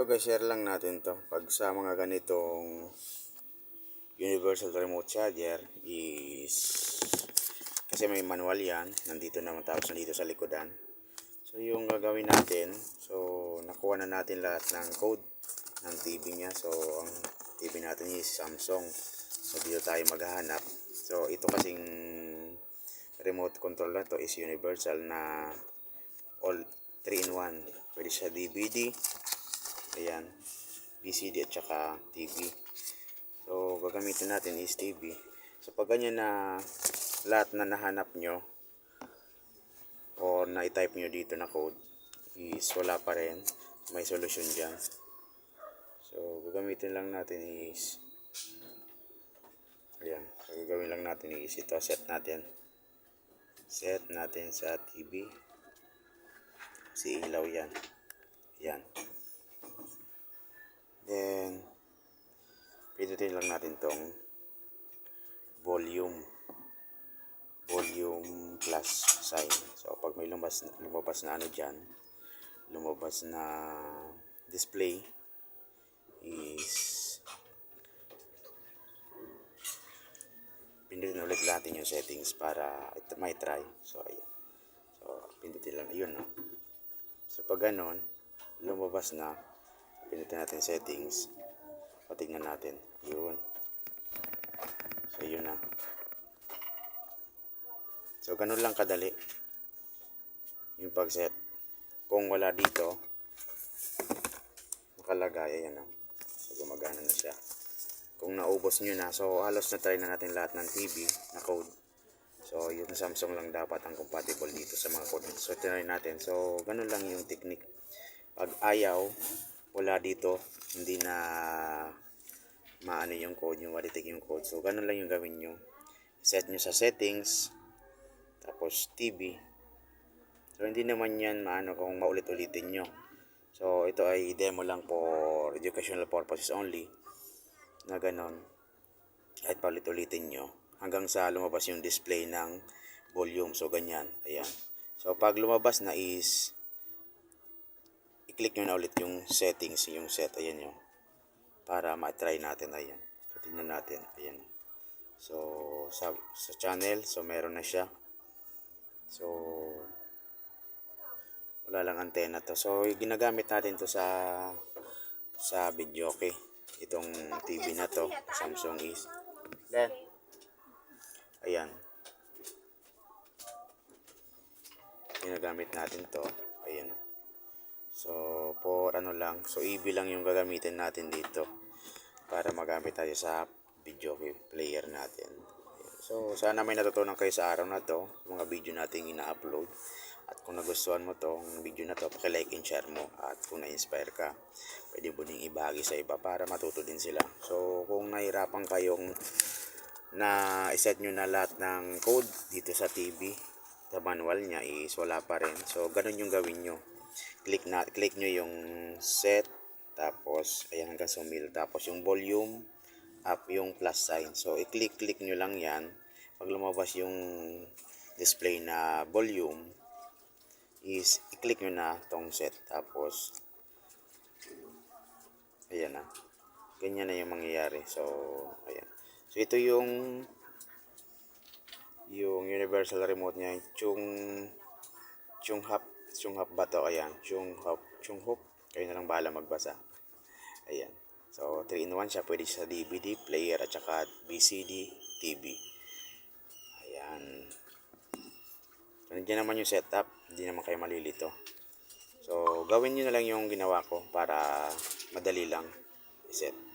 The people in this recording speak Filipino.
So guys, share lang natin to. Pag sa mga ganitong universal remote charger is kasi may manual yan. Nandito naman tapos nandito sa likodan. So yung gagawin natin, so nakuha na natin lahat ng code ng TV niya. So ang TV natin is Samsung. So dito tayo maghahanap. So ito kasing remote control na to is universal na all 3 in 1. Pwede siya DVD, Ayan. VCD at saka TV. So, gagamitin natin is TV. So, pag ganyan na lahat na nahanap nyo or na-type nyo dito na code is wala pa rin. May solution dyan. So, gagamitin lang natin is ayan. So, gagawin lang natin is ito. Set natin. Set natin sa TV. Si ilaw yan. Yan. Pindutin lang natin tong volume. Volume plus sign. So, pag may lumabas, lumabas na ano dyan, lumabas na display is pindutin ulit natin yung settings para ito may try. So, ayan. So, pindutin lang. Yun, no? So, pag ganon, lumabas na, Pinitin natin settings. Patignan natin. Yun. So, yun na. So, ganun lang kadali. Yung pag-set. Kung wala dito, nakalagay, ayan na. So, gumagana na siya. Kung naubos nyo na, so halos na try na natin lahat ng TV na code. So, yung Samsung lang dapat ang compatible dito sa mga code. So, try natin. So, ganun lang yung technique. Pag ayaw, wala dito hindi na maano yung code yung walitig yung code. So ganun lang yung gawin nyo. Set nyo sa settings tapos TV so hindi naman yan maano kung maulit-ulitin nyo. So ito ay demo lang for educational purposes only na ganun. Kahit paulit-ulitin nyo hanggang sa lumabas yung display ng volume. So ganyan. Ayan. So pag lumabas na is i-click nyo na ulit yung settings, yung set, ayan yun. Para ma-try natin, ayan. So, tingnan natin, ayan. So, sa, sa channel, so meron na siya. So, wala lang antena to. So, ginagamit natin to sa sa video, okay. Itong TV na to, Samsung is. Then, ayan. Ginagamit natin to, ayan. So, for ano lang, so EV lang yung gagamitin natin dito para magamit tayo sa video player natin. So, sana may natutunan kayo sa araw na to, mga video natin ina-upload. At kung nagustuhan mo tong video na to, paki-like and share mo. At kung na-inspire ka, pwede mo ding ibahagi sa iba para matuto din sila. So, kung nahirapan kayong na iset nyo na lahat ng code dito sa TV, sa manual niya is wala pa rin. So, ganun yung gawin nyo click na click nyo yung set tapos ayan hanggang sa middle tapos yung volume up yung plus sign. So i-click click nyo lang yan. Pag lumabas yung display na volume is i-click nyo na tong set. Tapos ayan na. Ganyan na yung mangyayari. So ayan. So ito yung yung universal remote niya yung hub Chung hop ba to? Ayan. Chung hop. Chung hop. Kayo na lang bahala magbasa. Ayan. So, 3 in 1 siya. Pwede sa DVD, player, at saka VCD, TV. Ayan. So, nandiyan naman yung setup. Hindi naman kayo malilito. So, gawin nyo na lang yung ginawa ko para madali lang i-set.